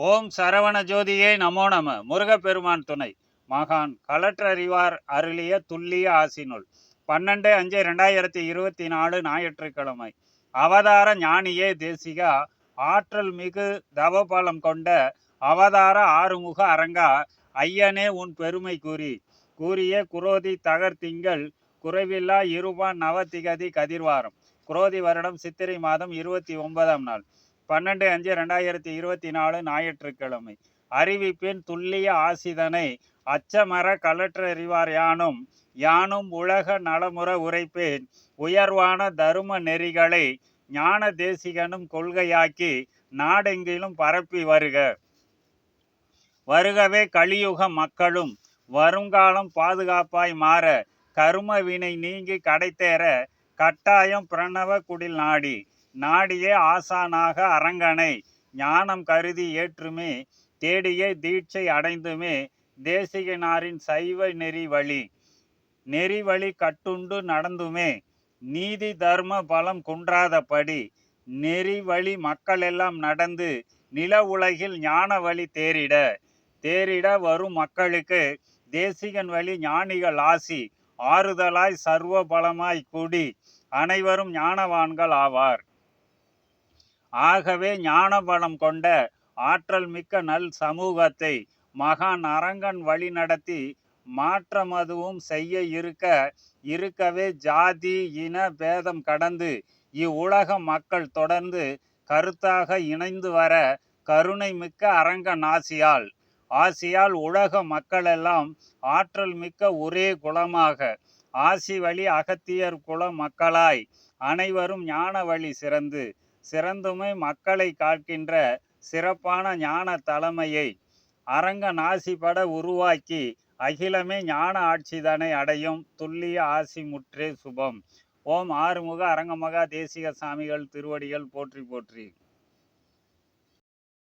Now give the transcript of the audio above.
ஓம் சரவண ஜோதியே நமோ நம. முருகப்பெருமான் துணை. மகான் களற்றறிவார் அருளிய துல்லிய ஆசினுள். பன்னெண்டு அஞ்சு ரெண்டாயிரத்தி இருபத்தி நாலு ஞாயிற்றுக்கிழமை. அவதார ஞானியே தேசிகா. ஆற்றல் மிகு தவபலம் கொண்ட அவதார ஆறுமுக அரங்கா. ஐயனே உன் பெருமை கூறி. கூறிய குரோதி தகர்த்திங்கள். குறைவில்லா இருபான் நவதிகதி கதிர்வாரம். குரோதி வருடம் சித்திரை மாதம் இருபத்தி ஒன்பதாம் நாள். பன்னெண்டு அஞ்சு ரெண்டாயிரத்தி இருபத்தி நாலு ஞாயிற்றுக்கிழமை. அறிவிப்பின் துல்லிய ஆசிதனை அச்சமர கலற்றறிவார் யானும் யானும் உலக நலமுற உரைப்பேன். உயர்வான தரும நெறிகளை ஞான தேசிகனும் கொள்கையாக்கி நாடெங்கிலும் பரப்பி வருக. வருகவே கலியுக மக்களும் வருங்காலம் பாதுகாப்பாய் மாற கரும வினை நீங்கி கடைத்தேற கட்டாயம் பிரணவ குடில் நாடி. நாடியே ஆசானாக அரங்கனை ஞானம் கருதி ஏற்றுமே தேடியே தீட்சை அடைந்துமே தேசிகனாரின் சைவ நெறி வழி நெறி வழி கட்டுண்டு நடந்துமே நீதி தர்ம பலம் குன்றாதபடி நெறி வழி மக்களெல்லாம் நடந்து நில உலகில் ஞான வழி தேறிட தேரிட வரும் மக்களுக்கு தேசிகன் வழி ஞானிகள் ஆசி ஆறுதலாய் சர்வ பலமாய் கூடி அனைவரும் ஞானவான்கள் ஆவார். ஆகவே ஞானபலம் கொண்ட ஆற்றல் மிக்க நல் சமூகத்தை மகான் அரங்கன் வழி நடத்தி மாற்றமதுவும் செய்ய இருக்க இருக்கவே ஜாதி இன பேதம் கடந்து இவ்வுலக மக்கள் தொடர்ந்து கருத்தாக இணைந்து வர கருணை மிக்க அரங்கன் ஆசியால் ஆசியால் உலக மக்களெல்லாம் ஆற்றல் மிக்க ஒரே குலமாக ஆசி வழி அகத்தியர் குல மக்களாய் அனைவரும் ஞான வழி சிறந்து சிறந்துமை மக்களை காக்கின்ற சிறப்பான ஞான தலைமையை அரங்க நாசிபட உருவாக்கி அகிலமே ஞான ஆட்சிதனை அடையும் துல்லிய ஆசி முற்றே சுபம். ஓம் ஆறுமுக அரங்கமகா தேசிக சாமிகள் திருவடிகள் போற்றி போற்றி.